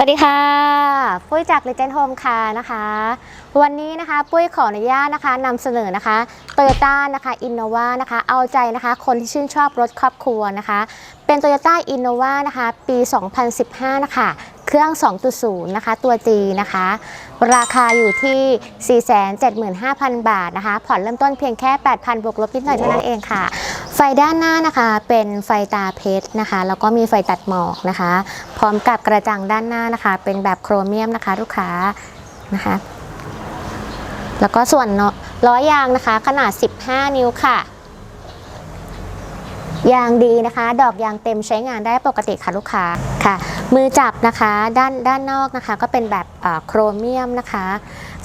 สวัสดีค่ะ ปุ้ยจาก Legend Home ค่ะนะคะ วันนี้นะคะปุ้ยขออนุญาตนะคะนำเสนอนะคะ t o y ต้านะคะ Innova นะคะ เอาใจนะคะ คนที่ชื่นชอบรถครอบครัวนะคะ เป็น Toyota Innova นะคะ ปี 2015 นะคะ เครื่อง 2.0 นะคะ ตัว G นะคะ ราคาอยู่ที่ 475,000 บาทนะคะ ผ่อนเริ่มต้นเพียงแค่ 8,000 บวกลบนิดหน่อยเท่านั้นเองค่ะ ไฟด้านหน้านะคะเป็นไฟตาเพชรนะคะ แล้วก็มีไฟตัดหมอกนะคะ พร้อมกับกระจังด้านหน้านะคะ เป็นแบบโครเมียมนะคะลูกค้านะคะ แล้วก็ส่วนล้อยางนะคะ ขนาด 15 นิ้วค่ะ ยางดีนะคะ ดอกยางเต็มใช้งานได้ปกติค่ะลูกค้าค่ะ มือจับนะคะด้านด้านนอกนะคะ ก็เป็นแบบโครเมียมนะคะ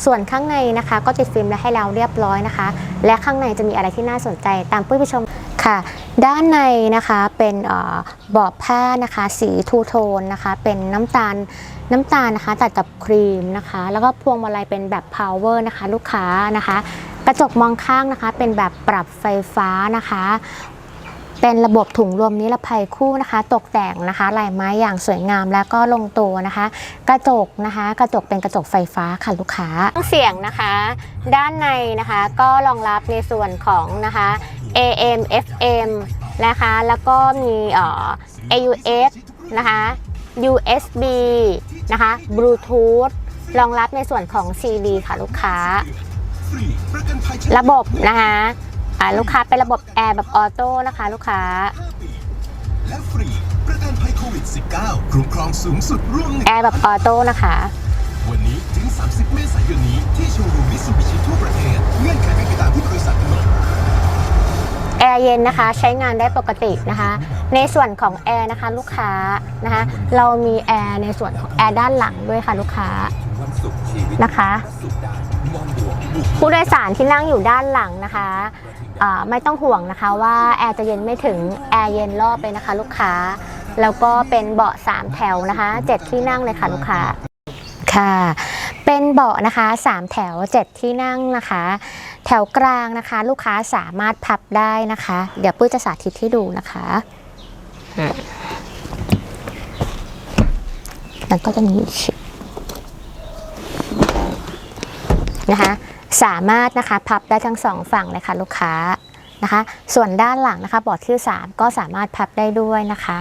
ส่วนข้างในนะคะ ก็ติดฟิล์มและให้เราเรียบร้อยนะคะ และข้างในจะมีอะไรที่น่าสนใจตามปุ้ยไปชมค่ะ ด้านในนะคะเป็นเอ่อเบาะผ้านะคะ สีทูโทนนะคะ เป็นน้ำตาลน้ำตาลนะคะตัดกับครีมนะคะ แล้วก็พวงมาลัยเป็นแบบ power นะคะ ลูกค้านะคะ กระจกมองข้างนะคะ เป็นแบบปรับไฟฟ้านะคะ เป็นระบบถุงลมนิรภัยคู่นะคะ ตกแต่งนะคะลายไม้อย่างสวยงามแล้วก็ลงตัวนะคะ กระจกนะคะ กระจกเป็นกระจกไฟฟ้าค่ะลูกค้าเสียงนะคะ ด้านในนะคะก็รองรับในส่วนของนะคะ AM FM นะคะ แล้วก็มีเอ่อ AUX นะคะ USB นะคะ Bluetooth รองรับในส่วนของ CD ค่ะลูกค้า ระบบนะคะ อ่าลูกค้าเป็นระบบแอร์แบบออโต้นะคะลูกค้าและฟรีประกันภัยโควิด -19 คุ้มครองสูงสุดร่วมหนึ่งแอร์แบบออโต้นะคะ วันนี้ถึง 30 เมษายนนี้ที่โชว์รูมมิตซูบิชิทั่วประเทศเงื่อนไขเป็นไปตามที่บริษัทกำหนดแอร์เย็นนะคะใช้งานได้ปกตินะคะ ในส่วนของแอร์นะคะลูกค้านะคะ เรามีแอร์ในส่วนของแอร์ด้านหลังด้วยค่ะลูกค้าวันศุกร์ชีวิตนะคะสุดได้มองบวกบุกผู้โดยสารที่นั่งอยู่ด้านหลังนะคะอ่า ไม่ต้องห่วงนะคะว่าแอร์จะเย็นไม่ถึงแอร์เย็นรอบเลยนะคะ ลูกค้า แล้วก็เป็นเบาะ 3 แถวนะคะ7ที่นั่งเลยค่ะลูกค้าค่ะ เป็นเบาะนะคะ 3 แถว 7 ที่นั่งนะคะ แถวกลางนะคะ ลูกค้าสามารถพับได้นะคะ เดี๋ยวปุ้ยจะสาธิตให้ดูนะคะอะแล้วก็จะมีชิปนะคะ สามารถนะคะพับได้ทั้งสองฝั่งเลยค่ะลูกค้านะคะ ส่วนด้านหลังนะคะเบอดที่ 3 ก็สามารถพับได้ด้วยนะคะ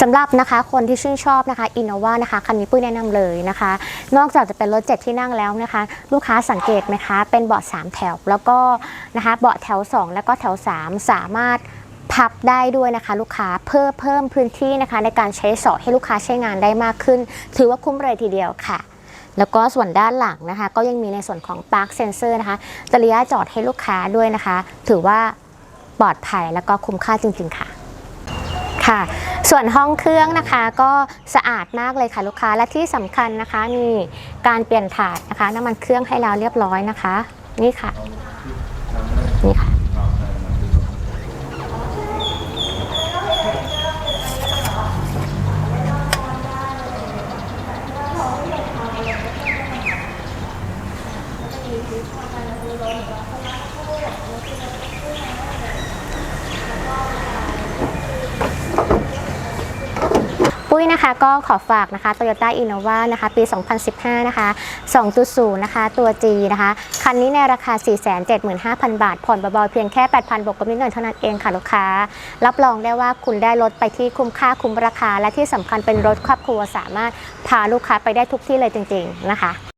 สำหรับนะคะคนที่ชื่นชอบนะคะอินโนวานะคะคันนี้ปุ้ยแนะนำเลยนะคะ นอกจากจะเป็นรถเจ็ดที่นั่งแล้วนะคะ ลูกค้าสังเกตไหมคะ เป็นเบาะ3แถว แล้วก็นะคะเบาะแถว 2 แล้วก็แถว 3 สามารถพับได้ด้วยนะคะ ลูกค้าเพื่อเพิ่มพื้นที่นะคะ ในการใช้สอยให้ลูกค้าใช้งานได้มากขึ้น ถือว่าคุ้มเลยทีเดียวค่ะ แล้วก็ส่วนด้านหลังนะคะ ก็ยังมีในส่วนของ Park Sensor นะคะจริยะจอดให้ลูกค้าด้วยนะคะ ถือว่าปลอดภัยแล้วก็คุ้มค่าจริง ๆ ค่ะค่ะ ส่วนห้องเครื่องนะคะก็สะอาดมากเลยค่ะลูกค้าและที่สำคัญนะคะนี่การเปลี่ยนถาดนะคะน้ำมันเครื่องให้เราเรียบร้อยนะคะ นี่ค่ะนี่ค่ะ ยนะคะ ก็ขอฝากนะคะ Toyota Innova นะคะ ปี 2015 นะคะ 2.0 นะคะ ตัว G นะคะ คันนี้ในราคา 475,000 บาท ผ่อนเบาๆเพียงแค่ 8,000 บวกกับนิดหน่อยเท่านั้นเองค่ะลูกค้า รับรองได้ว่าคุณได้รถไปที่คุ้มค่าคุ้มราคา และที่สำคัญเป็นรถครอบครัวสามารถพาลูกค้าไปได้ทุกที่เลยจริง ๆ นะคะ